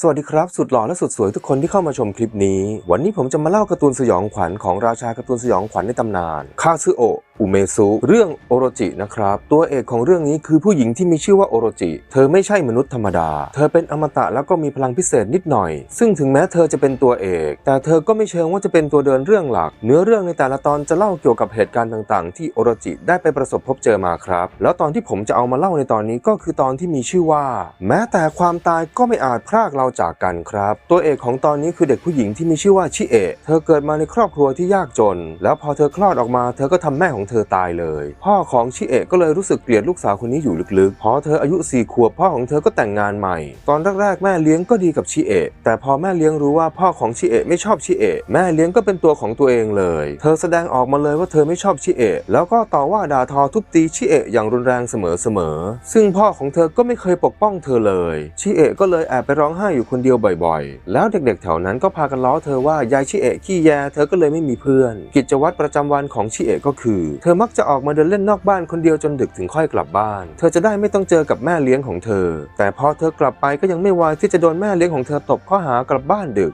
สวัสดีครับ สุดหล่อและสุดสวยทุกคนที่เข้ามาชมคลิปนี้ วันนี้ผมจะมาเล่าการ์ตูนสยองขวัญของราชาการ์ตูนสยองขวัญในตำนานคาซึโอะ อุเมซุเรื่องโอโรจินะครับ ตัวเอกของเรื่องนี้คือผู้หญิงที่มีชื่อว่าโอโรจิ เธอไม่ใช่มนุษย์ธรรมดา เธอเป็นอมตะแล้วก็มีพลังพิเศษนิดหน่อย ซึ่งถึงแม้เธอจะเป็นตัวเอก แต่เธอก็ไม่เชิงว่าจะเป็นตัวเดินเรื่องหลัก เนื้อเรื่องในแต่ละตอนจะเล่าเกี่ยวกับเหตุการณ์ต่าง ๆ ที่โอโรจิได้ไปประสบพบเจอมาครับ แล้วตอนที่ผมจะเอามาเล่าในตอนนี้ก็คือตอนที่มีชื่อว่า แม้แต่ความตายก็ไม่อาจพรากเราจากกันครับ ตัวเอกของตอนนี้คือเด็กผู้หญิงที่มีชื่อว่าชิเอะเธอเกิดมาในครอบครัวที่ยากจน แล้วพอเธอคลอดออกมา เธอก็ทำแม่ของเธอตายเลย พ่อของชิเอะก็เลยรู้สึกเกลียดลูกสาวคนนี้อยู่ลึกๆ พอเธออายุ4ขวบพ่อของเธอก็แต่งงานใหม่ ตอนแรกๆแม่เลี้ยงก็ดีกับชิเอะแต่พอแม่เลี้ยงรู้ว่าพ่อของชิเอะไม่ชอบชิเอะแม่เลี้ยงก็เป็นตัวของตัวเองเลย เธอแสดงออกมาเลยว่าเธอไม่ชอบชิเอะแล้วก็ต่อว่าด่าทอทุบตีชิเอะอย่างรุนแรงเสมอๆซึ่งพ่อของเธอก็ไม่เคยปกป้องเธอเลยชิเอะก็เลยแอบไปร้องไห้อยู่คนเดียวบ่อยๆ แล้วเด็กๆแถวนั้นก็พากันล้อเธอว่ายายชิเอะขี้แยเธอก็เลยไม่มีเพื่อน กิจวัตรประจำวันของชิเอะก็คือเธอมักจะออกมาเดินเล่นนอกบ้านคนเดียวจนดึกถึงค่อยกลับบ้าน เธอจะได้ไม่ต้องเจอกับแม่เลี้ยงของเธอ แต่พอเธอกลับไปก็ยังไม่วายที่จะโดนแม่เลี้ยงของเธอตบข้อหากลับบ้านดึก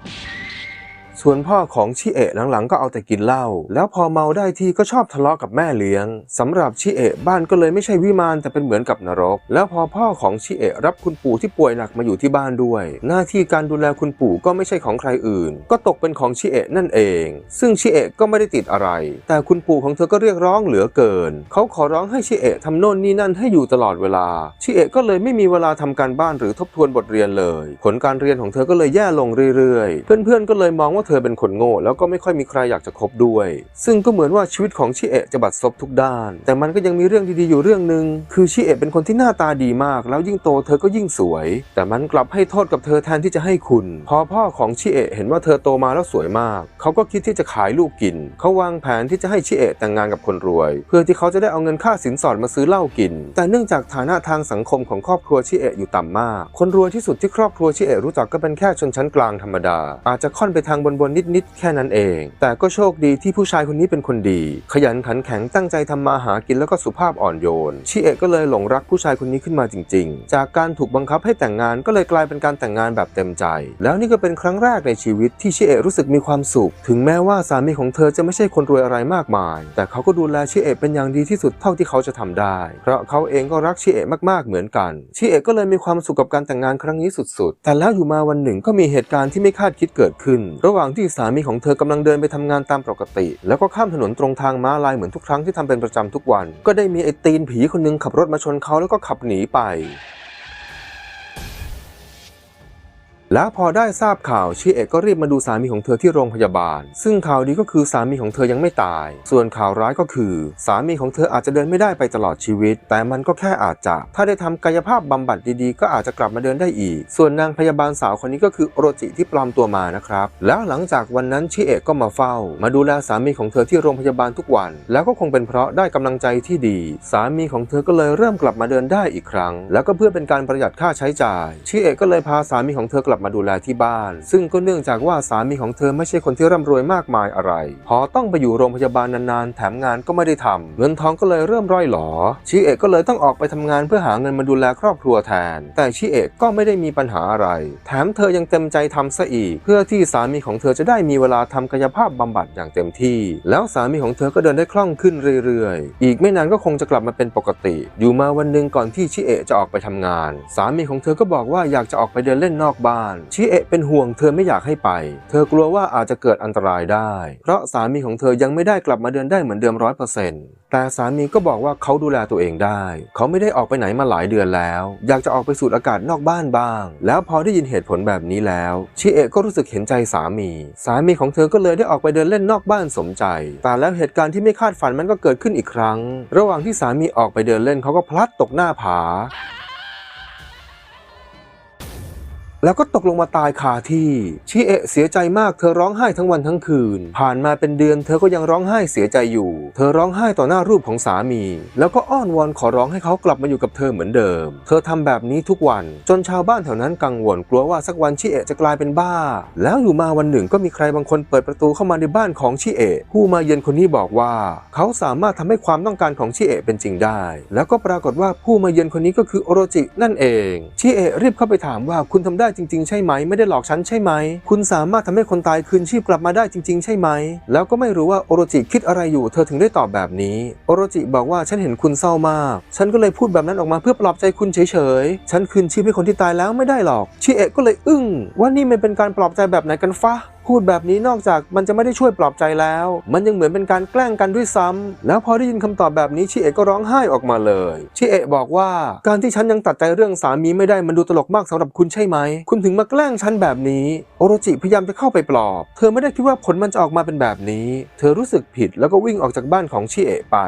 ส่วนพ่อของชิเอะหลังๆก็เอาแต่กินเหล้าแล้วพอเมาได้ที่ก็ชอบทะเลาะกับแม่เลี้ยงสำหรับชิเอะบ้านก็เลยไม่ใช่วิมานแต่เป็นเหมือนกับนรก แล้วพอพ่อของชิเอะรับคุณปู่ที่ป่วยหนักมาอยู่ที่บ้านด้วย หน้าที่การดูแลคุณปู่ก็ไม่ใช่ของใครอื่น ก็ตกเป็นของชิเอะนั่นเอง ซึ่งชิเอะก็ไม่ได้ติดอะไร แต่คุณปู่ของเธอก็เรียกร้องเหลือเกิน เขาขอร้องให้ชิเอะทำโน่นนี่นั่นให้อยู่ตลอดเวลา ชิเอะก็เลยไม่มีเวลาทำการบ้านหรือทบทวนบทเรียนเลย ผลการเรียนของเธอก็เลยแย่ลงเรื่อยๆ เพื่อนๆก็เลยมองว่าเธอเป็นคนโง่แล้วก็ไม่ค่อยมีใครอยากจะคบด้วย ซึ่งก็เหมือนว่าชีวิตของชิเอะจะบัดซบทุกด้าน แต่มันก็ยังมีเรื่องดีๆอยู่เรื่องหนึ่งคือชิเอะเป็นคนที่หน้าตาดีมาก แล้วยิ่งโตเธอก็ยิ่งสวย แต่มันกลับให้โทษกับเธอแทนที่จะให้คุณ พอพ่อของชิเอะเห็นว่าเธอโตมาแล้วสวยมาก เขาก็คิดที่จะขายลูกกิน เขาวางแผนที่จะให้ชิเอะแต่งงานกับคนรวย เพื่อที่เขาจะได้เอาเงินค่าสินสอดมาซื้อเหล้ากิน แต่เนื่องจากฐานะทางสังคมของครอบครัวชิเอะอยู่ต่ำมาก คนรวยที่สุดที่ครอบครัวชิเอะรู้จักก็เป็นแค่ชนชั้นกลางธรรมดา อาจจะค่อนไปทางบนๆนิดๆแค่นั้นเอง แต่ก็โชคดีที่ผู้ชายคนนี้เป็นคนดี ขยันขันแข็งตั้งใจทำมาหากินแล้วก็สุภาพอ่อนโยน ชิเอะก็เลยหลงรักผู้ชายคนนี้ขึ้นมาจริง ๆ จากการถูกบังคับให้แต่งงานก็เลยกลายเป็นการแต่งงานแบบเต็มใจ แล้วนี่ก็เป็นครั้งแรกในชีวิตที่ชิเอะรู้สึกมีความสุข ถึงแม้ว่าสามีของเธอจะไม่ใช่คนรวยอะไรมากมาย แต่เขาก็ดูแลชิเอะเป็นอย่างดีที่สุดเท่าที่เขาจะทำได้ เพราะเขาเองก็รักชิเอะมากๆเหมือนกัน ชิเอะก็เลยมีความสุขกับการแต่งงานครั้งนี้สุดๆ แต่แล้วอยู่มาวันหนึ่งก็มีเหตุการณ์ที่ไม่คาดคิดเกิดขึ้น ระหว่างที่สามีของเธอกำลังเดินไปทำงานตามปกติ แล้วก็ข้ามถนนตรงทางม้าลายเหมือนทุกครั้งที่ทำเป็นประจำทุกวัน ก็ได้มีไอ้ตีนผีคนหนึงขับรถมาชนเขาแล้วก็ขับหนีไป แล้วพอได้ทราบข่าวชิเอะก็รีบมาดูสามีของเธอที่โรงพยาบาล ซึ่งข่าวดีก็คือสามีของเธอยังไม่ตาย ส่วนข่าวร้ายก็คือ สามีของเธออาจจะเดินไม่ได้ไปตลอดชีวิต แต่มันก็แค่อาจจะ ถ้าได้ทำกายภาพบำบัดดีๆ ก็อาจจะกลับมาเดินได้อีก ส่วนนางพยาบาลสาวคนนี้ก็คือโอโรจิที่ปลอมตัวมานะครับ แล้วหลังจากวันนั้นชิเอะก็มาเฝ้า มาดูแลสามีของเธอที่โรงพยาบาลทุกวัน แล้วก็คงเป็นเพราะได้กำลังใจที่ดี สามีของเธอก็เลยเริ่มกลับมาเดินได้อีกครั้ง แล้วก็เพื่อเป็นการประหยัดค่าใช้จ่ายชิเอะก็เลยพาสามีของเธอกลับมาดูแลที่บ้าน ซึ่งก็เนื่องจากว่าสามีของเธอไม่ใช่คนที่ร่ำรวยมากมายอะไร พอต้องไปอยู่โรงพยาบาลนานๆ แถมงานก็ไม่ได้ทำเงินทองก็เลยเริ่มร่อยหลอ ชิเอะก็เลยต้องออกไปทำงานเพื่อหาเงินมาดูแลครอบครัวแทน แต่ชิเอะก็ไม่ได้มีปัญหาอะไร แถมเธอยังเต็มใจทำซะอีก เพื่อที่สามีของเธอจะได้มีเวลาทำกายภาพบำบัดอย่างเต็มที่ แล้วสามีของเธอก็เดินได้คล่องขึ้นเรื่อยๆ อีกไม่นานก็คงจะกลับมาเป็นปกติ อยู่มาวันหนึ่งก่อนที่ชิเอะจะออกไปทำงาน สามีของเธอก็บอกว่าอยากจะออกไปเดินเล่นนอกบ้านานชิเอะเป็นห่วงเธอไม่อยากให้ไป เธอกลัวว่าอาจจะเกิดอันตรายได้ เพราะสามีของเธอยังไม่ได้กลับมาเดินได้เหมือนเดิมร้อยเปอร์เซ็นต์แต่สามีก็บอกว่าเขาดูแลตัวเองได้ เขาไม่ได้ออกไปไหนมาหลายเดือนแล้ว อยากจะออกไปสูดอากาศนอกบ้านบ้าง แล้วพอได้ยินเหตุผลแบบนี้แล้ว ชิเอะก็รู้สึกเห็นใจสามี สามีของเธอก็เลยได้ออกไปเดินเล่นนอกบ้านสมใจ แต่แล้วเหตุการณ์ที่ไม่คาดฝันมันก็เกิดขึ้นอีกครั้ง ระหว่างที่สามีออกไปเดินเล่นเขาก็พลัดตกหน้าผา แล้วก็ตกลงมาตายคาที่ชิเอะเสียใจมากเธอร้องไห้ทั้งวันทั้งคืน ผ่านมาเป็นเดือนเธอก็ยังร้องไห้เสียใจอยู่ เธอร้องไห้ต่อหน้ารูปของสามี แล้วก็อ้อนวอนขอร้องให้เขากลับมาอยู่กับเธอเหมือนเดิม เธอทำแบบนี้ทุกวัน จนชาวบ้านแถวนั้นกังวลกลัวว่าสักวันชิเอะจะกลายเป็นบ้า แล้วอยู่มาวันหนึ่งก็มีใครบางคนเปิดประตูเข้ามาในบ้านของชิเอะผู้มาเยือนคนนี้บอกว่า เขาสามารถทำให้ความต้องการของชิเอะเป็นจริงได้ แล้วก็ปรากฏว่าผู้มาเยือนคนนี้ก็คือโอโรจินั่นเองชิเอะรีบเข้าไปถามว่าคุณทำได้จริงๆ ใช่ไหม ไม่ได้หลอกฉันใช่ไหม คุณสามารถทำให้คนตายคืนชีพกลับมาได้จริง ๆ ใช่ไหม แล้วก็ไม่รู้ว่าโอโรจิคิดอะไรอยู่ เธอถึงได้ตอบแบบนี้ โอโรจิบอกว่าฉันเห็นคุณเศร้ามาก ฉันก็เลยพูดแบบนั้นออกมาเพื่อปลอบใจคุณเฉยๆ ฉันคืนชีพให้คนที่ตายแล้วไม่ได้หรอก ชิเอะก็เลยอึ้งว่านี่มันเป็นการปลอบใจแบบไหนกันฟะ พูดแบบนี้นอกจากมันจะไม่ได้ช่วยปลอบใจแล้ว มันยังเหมือนเป็นการแกล้งกันด้วยซ้ำแล้วพอได้ยินคำตอบแบบนี้ชิเอะก็ร้องไห้ออกมาเลยชิเอะบอกว่าการที่ฉันยังตัดใจเรื่องสามีไม่ได้มันดูตลกมากสำหรับคุณใช่ไหม คุณถึงมาแกล้งฉันแบบนี้ โอโรจิพยายามจะเข้าไปปลอบ เธอไม่ได้คิดว่าผลมันจะออกมาเป็นแบบนี้ เธอรู้สึกผิดแล้วก็วิ่งออกจากบ้านของชิเอะไป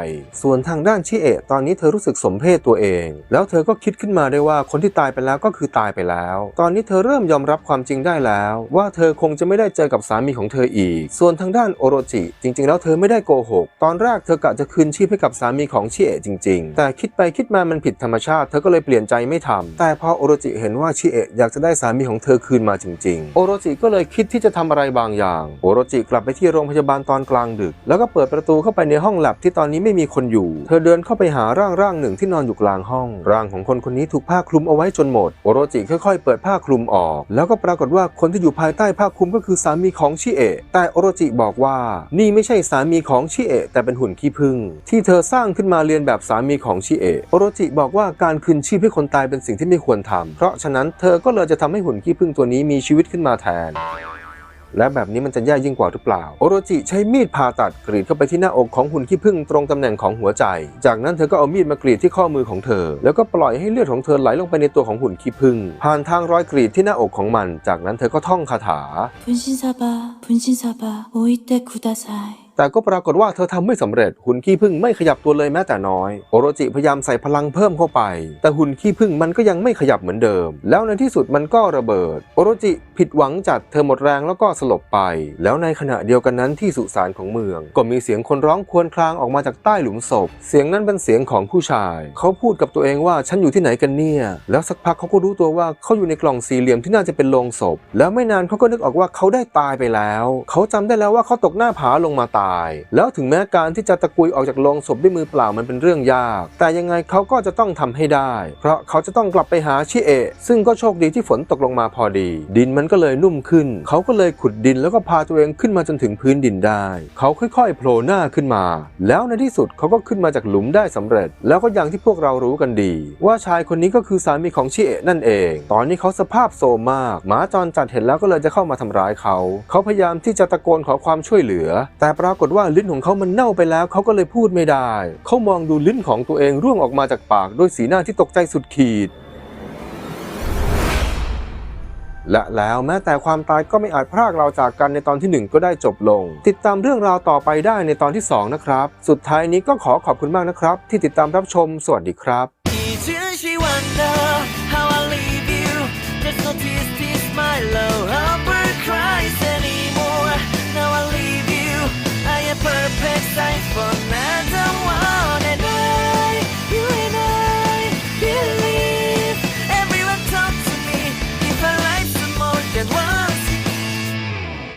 ส่วนทางด้านชิเอะตอนนี้เธอรู้สึกสมเพศตัวเอง แล้วเธอก็คิดขึ้นมาได้ว่าคนที่ตายไปแล้วก็คือตายไปแล้ว ตอนนี้เธอเริ่มยอมรับความจริงได้แล้ว ว่าเธอคงจะไม่ได้เจอกับสามีของเธออีก ส่วนทางด้านโอโรจิ จริง ๆ แล้วเธอไม่ได้โกหก ตอนแรกเธอกะจะคืนชีพให้กับสามีของชิเอะจริง ๆ แต่คิดไปคิดมามันผิดธรรมชาติเธอก็เลยเปลี่ยนใจไม่ทำแต่พอโอโรจิเห็นว่าชิเอะอยากจะได้สามีของเธอคืนมาจริง ๆ โอโรจิก็เลยคิดที่จะทำอะไรบางอย่าง โอโรจิกลับไปที่โรงพยาบาลตอนกลางดึก แล้วก็เปิดประตูเข้าไปในห้องแลบที่ตอนนี้ไม่มีคนอยู่ เธอเดินเข้าไปหาร่างร่างหนึ่งที่นอนอยู่กลางห้อง ร่างของคนคนนี้ถูกผ้าคลุมเอาไว้จนหมด โอโรจิค่อยๆ เปิดผ้าคลุมออก แล้วก็ปรากฏว่าคนที่อยู่ภายใต้ผ้าคลุมก็คือสามีของชิเอะแต่โอโรจิบอกว่า นี่ไม่ใช่สามีของชิเอะแต่เป็นหุ่นขี้ผึ้งที่เธอสร้างขึ้นมาเรียนแบบสามีของชิเอะโอโรจิบอกว่าการคืนชีพให้คนตายเป็นสิ่งที่ไม่ควรทำเพราะฉะนั้นเธอก็เลยจะทำให้หุ่นขี้ผึ้งตัวนี้มีชีวิตขึ้นมาแทน และแบบนี้มันจะแย่ยิ่งกว่าหรือเปล่า โอโรจิใช้มีดผ่าตัดกรีดเข้าไปที่หน้าอกของหุ่นขี้ผึ้งตรงตำแหน่งของหัวใจ จากนั้นเธอก็เอามีดมากรีดที่ข้อมือของเธอ แล้วก็ปล่อยให้เลือดของเธอไหลลงไปในตัวของหุ่นขี้ผึ้งผ่านทางรอยกรีดที่หน้าอกของมัน จากนั้นเธอก็ท่องคาถา 분신사바 분신사바 오이테 쿠다사이 แต่ก็ปรากฏว่าเธอทำไม่สำเร็จหุ่นขี้ผึ้งไม่ขยับตัวเลยแม้แต่น้อย โอโรจิพยายามใส่พลังเพิ่มเข้าไป แต่หุ่นขี้ผึ้งมันก็ยังไม่ขยับเหมือนเดิม แล้วในที่สุดมันก็ระเบิด โอโรจิผิดหวังจัดเธอหมดแรงแล้วก็สลบไป แล้วในขณะเดียวกันนั้นที่สุสานของเมือง ก็มีเสียงคนร้องครวญครางออกมาจากใต้หลุมศพ เสียงนั้นเป็นเสียงของผู้ชาย เขาพูดกับตัวเองว่าฉันอยู่ที่ไหนกันเนี่ย แล้วสักพักเขาก็รู้ตัวว่าเขาอยู่ในกล่องสี่เหลี่ยมที่น่าจะเป็นโลงศพ แล้วไม่นานเขาก็นึกออกว่าเขาได้ตายไปแล้ว เขาจำได้แล้วว่าเขาตกหน้าผาลงมาตายแล้วถึงแม้การที่จะตะกุยออกจากโลงศพด้วยมือเปล่ามันเป็นเรื่องยาก แต่ยังไงเขาก็จะต้องทำให้ได้ เพราะเขาจะต้องกลับไปหาชิเอะซึ่งก็โชคดีที่ฝนตกลงมาพอดี ดินมันก็เลยนุ่มขึ้น เขาก็เลยขุดดินแล้วก็พาตัวเองขึ้นมาจนถึงพื้นดินได้ เขาค่อยๆโผล่หน้าขึ้นมา แล้วในที่สุดเขาก็ขึ้นมาจากหลุมได้สำเร็จ แล้วก็อย่างที่พวกเรารู้กันดี ว่าชายคนนี้ก็คือสามีของชิเอะนั่นเอง ตอนนี้เขาสภาพโซมมาก หมาจรจัดเห็นแล้วก็เลยจะเข้ามาทำร้ายเขา เขาพยายามที่จะตะโกนขอความช่วยเหลือ แต่ปรากากฏว่าลิ้นของเขามันเน่าไปแล้วเขาก็เลยพูดไม่ได้ เขามองดูลิ้นของตัวเองร่วงออกมาจากปากด้วยสีหน้าที่ตกใจสุดขีด และแล้วแม้แต่ความตายก็ไม่อาจพรากเราจากกันในตอนที่ 1 ก็ได้จบลง ติดตามเรื่องราวต่อไปได้ในตอนที่ 2 นะครับ สุดท้ายนี้ก็ขอขอบคุณมากนะครับ ที่ติดตามรับชม สวัสดีครับ